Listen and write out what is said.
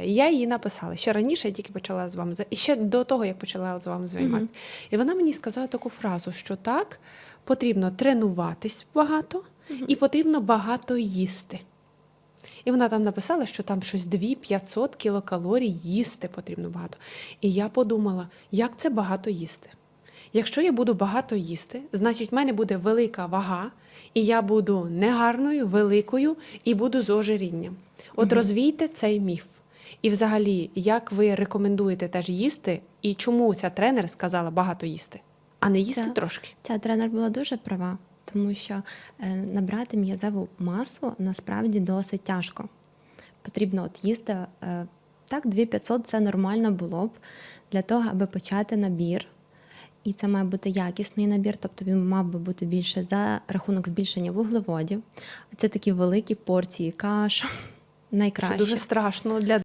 це. І я їй написала. Ще раніше я тільки почала з вами і ще до того, як почала з вами займатися. І вона мені сказала таку фразу, що так, потрібно тренуватись багато і потрібно багато їсти. І вона там написала, що там щось 2-500 кілокалорій їсти потрібно багато. І я подумала, як це багато їсти. Якщо я буду багато їсти, значить в мене буде велика вага, і я буду негарною, великою і буду з ожирінням. От розвійте цей міф. І взагалі, як ви рекомендуєте теж їсти, і чому ця тренер сказала багато їсти, а не їсти Так. трошки? Ця тренер була дуже права, тому що е, набрати м'язеву масу насправді досить тяжко. Потрібно от їсти е, так, 2500 це нормально було б для того, аби почати набір. І це має бути якісний набір, тобто він мав би бути більше за рахунок збільшення вуглеводів. Це такі великі порції каш, Це дуже страшно для